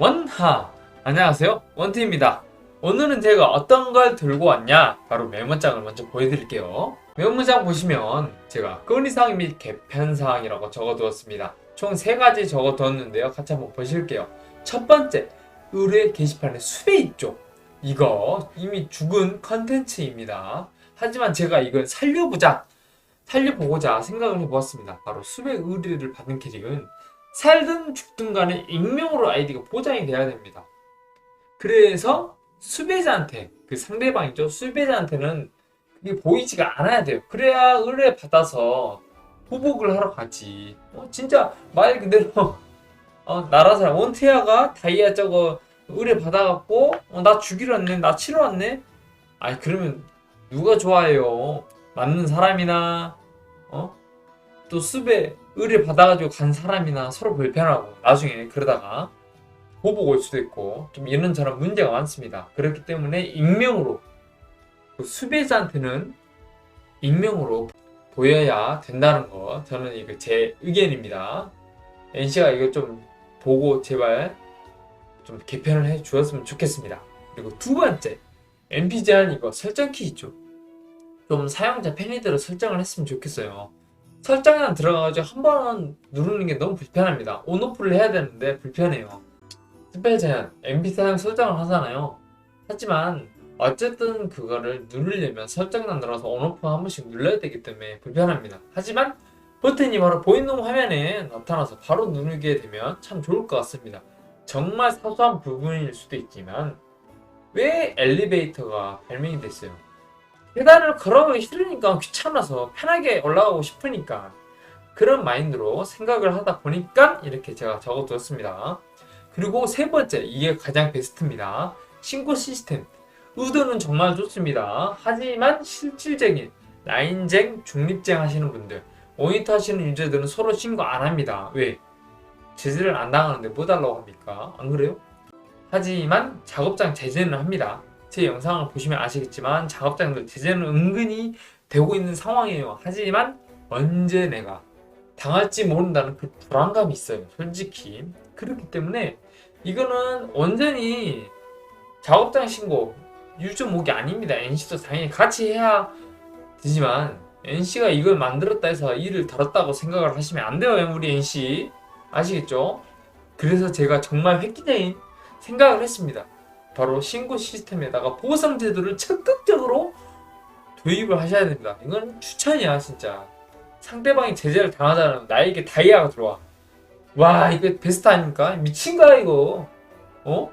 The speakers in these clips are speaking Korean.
원하. 안녕하세요. 원티입니다. 오늘은 제가 어떤 걸 들고 왔냐? 바로 메모장을 먼저 보여드릴게요. 메모장 보시면 제가 건의사항 및 개편사항이라고 적어두었습니다. 총세 가지 적어두었는데요. 같이 한번 보실게요. 첫 번째 의뢰 게시판에 수배 있죠? 이거 이미 죽은 컨텐츠입니다. 하지만 제가 이걸 살려보자 살려보고자 생각을 해보았습니다. 바로 수배 의뢰를 받은 캐릭은 살든 죽든 간에 익명으로 아이디가 보장이 돼야 됩니다. 그래서 수배자한테 그 상대방이죠. 수배자한테는 그게 보이지가 않아야 돼요. 그래야 의뢰 받아서 보복을 하러 가지. 어, 진짜 말 그대로 어, 나라 사람 원태야가 다이아 저거 의뢰 받아갖고 어, 나 죽이러 왔네, 나 치러 왔네. 아니 그러면 누가 좋아해요? 맞는 사람이나 어? 또 수배 의뢰 받아가지고 간 사람이나 서로 불편하고 나중에 그러다가 보복 올 수도 있고 좀 이런 저런 문제가 많습니다. 그렇기 때문에 익명으로 그 수배자한테는 익명으로 보여야 된다는 거 저는 이거 제 의견입니다. NC가 이거 좀 보고 제발 좀 개편을 해 주었으면 좋겠습니다. 그리고 두 번째 MP 제한 이거 설정 키 있죠. 좀 사용자 편의대로 설정을 했으면 좋겠어요. 설정에만 들어가가지고 한 번 누르는 게 너무 불편합니다. 온오프를 해야 되는데 불편해요. 스펠 제한, MP 사용 설정을 하잖아요. 하지만 어쨌든 그거를 누르려면 설정란 들어가서 온오프 한 번씩 눌러야 되기 때문에 불편합니다. 하지만 버튼이 바로 보이는 화면에 나타나서 바로 누르게 되면 참 좋을 것 같습니다. 정말 사소한 부분일 수도 있지만 왜 엘리베이터가 발명이 됐어요? 계단을 걸어가기 싫으니까 귀찮아서 편하게 올라가고 싶으니까 그런 마인드로 생각을 하다 보니까 이렇게 제가 적어두었습니다. 그리고 세 번째, 이게 가장 베스트입니다. 신고 시스템. 의도는 정말 좋습니다. 하지만 실질적인 라인쟁, 중립쟁 하시는 분들, 모니터 하시는 유저들은 서로 신고 안 합니다. 왜? 제재를 안 당하는데 뭐 달라고 합니까? 안 그래요? 하지만 작업장 제재는 합니다. 제 영상을 보시면 아시겠지만 작업장들 제재는 은근히 되고 있는 상황이에요. 하지만 언제 내가 당할지 모른다는 그 불안감이 있어요. 솔직히. 그렇기 때문에 이거는 완전히 작업장 신고 유저 목이 아닙니다. NC도 당연히 같이 해야 되지만 NC가 이걸 만들었다 해서 일을 다뤘다고 생각을 하시면 안 돼요. 우리 NC. 아시겠죠? 그래서 제가 정말 획기적인 생각을 했습니다. 바로 신고 시스템에다가 보상 제도를 적극적으로 도입을 하셔야 됩니다. 이건 추천이야 진짜. 상대방이 제재를 당하자면 나에게 다이아가 들어와. 와 이거 베스트 아닙니까? 미친 거야 이거. 어?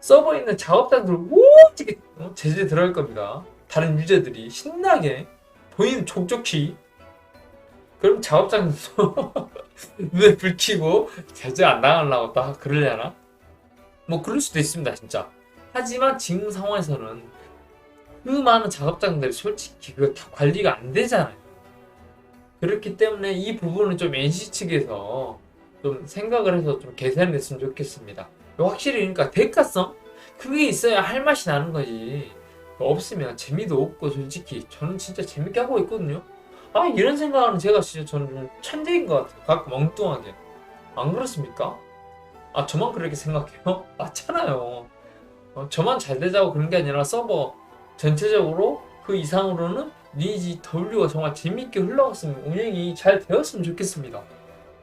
서버에 있는 작업자들 오지게 어? 제재 들어갈 겁니다. 다른 유저들이 신나게 보이는 족족히 그럼 작업장도 눈에 불 켜고 제재 안 당하려고 딱 그러려나? 뭐 그럴 수도 있습니다 진짜. 하지만 지금 상황에서는 그 많은 작업장들이 솔직히 다 관리가 안 되잖아요. 그렇기 때문에 이 부분은 좀 NC 측에서 좀 생각을 해서 좀 개선을 했으면 좋겠습니다. 확실히 그러니까 대가성? 그게 있어야 할 맛이 나는 거지. 없으면 재미도 없고 솔직히 저는 진짜 재밌게 하고 있거든요. 아 이런 생각은 제가 진짜 저는 좀 천재인 것 같아요. 가끔 엉뚱하게. 안 그렇습니까? 아 저만 그렇게 생각해요? 맞잖아요. 어, 저만 잘 되자고 그런 게 아니라 서버 전체적으로 그 이상으로는 리니지 W가 정말 재밌게 흘러갔으면 운영이 잘 되었으면 좋겠습니다.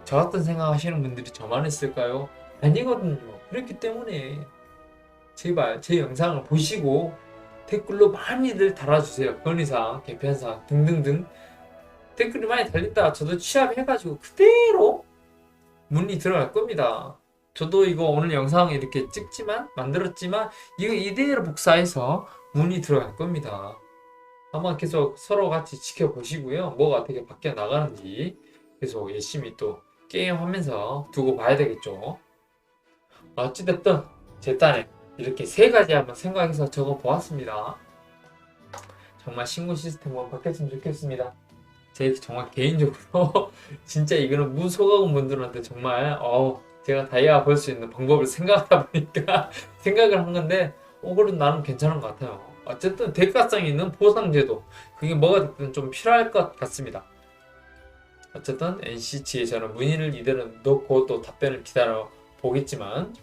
저 같은 생각하시는 분들이 저만 했을까요? 아니거든요. 그렇기 때문에 제발 제 영상을 보시고 댓글로 많이들 달아주세요. 건의사항, 개편사항 등등등 댓글이 많이 달린다. 저도 취합해가지고 그대로 문의 들어갈 겁니다. 저도 이거 오늘 영상 이렇게 찍지만 만들었지만 이거 이대로 복사해서 문의 들어갈 겁니다. 아마 계속 서로 같이 지켜보시고요. 뭐가 어떻게 바뀌어 나가는지 계속 열심히 또 게임하면서 두고 봐야 되겠죠. 어찌됐든 제 딴에 이렇게 세 가지 한번 생각해서 적어 보았습니다. 정말 신고 시스템 한번 바뀌었으면 좋겠습니다. 제 정말 개인적으로 진짜 이거는 무소가금 분들한테 정말 어 제가 다이아 벌수 있는 방법을 생각하다 보니까 생각을 한 건데 어 그래도 나는 괜찮은 것 같아요. 어쨌든 대가성 있는 보상제도 그게 뭐가 됐든 좀 필요할 것 같습니다. 어쨌든 NC 측에 저는 문의를 이대로 넣고 또 답변을 기다려 보겠지만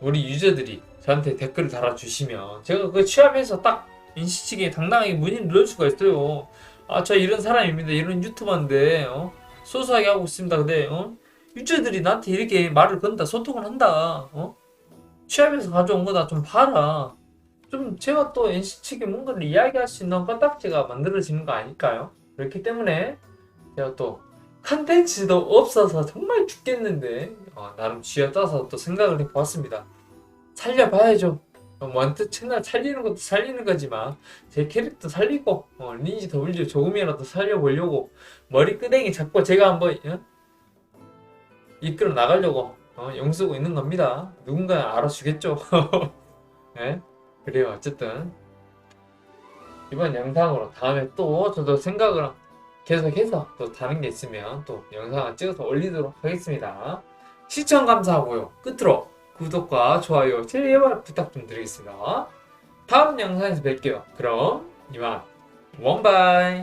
우리 유저들이 저한테 댓글을 달아주시면 제가 그 취합해서 딱 인식치게 당당하게 문의를 넣을 수가 있어요. 아, 저 이런 사람입니다. 이런 유튜버인데, 어? 소소하게 하고 있습니다. 근데, 어? 유저들이 나한테 이렇게 말을 건다, 소통을 한다, 어? 취합해서 가져온 거다, 좀 봐라. 좀 제가 또 NC 측에 뭔가를 이야기할 수 있는 건딱지가 만들어지는 거 아닐까요? 그렇기 때문에 제가 또 컨텐츠도 없어서 정말 죽겠는데 어, 나름 쥐어짜서 또 생각을 해보았습니다. 살려봐야죠. 어, 원트 채널 살리는 것도 살리는 거지만 제 캐릭터 살리고 어, 리니지 W 조금이라도 살려보려고 머리 끄댕이 잡고 제가 한번 어? 이끌어 나가려고 어, 용쓰고 있는 겁니다. 누군가 알아주겠죠. 네? 그래요. 어쨌든 이번 영상으로 다음에 또 저도 생각을 계속해서 또 다른 게 있으면 또 영상을 찍어서 올리도록 하겠습니다. 시청 감사하고요. 끝으로 구독과 좋아요 제발 부탁 좀 드리겠습니다. 다음 영상에서 뵐게요. 그럼 이만 원바이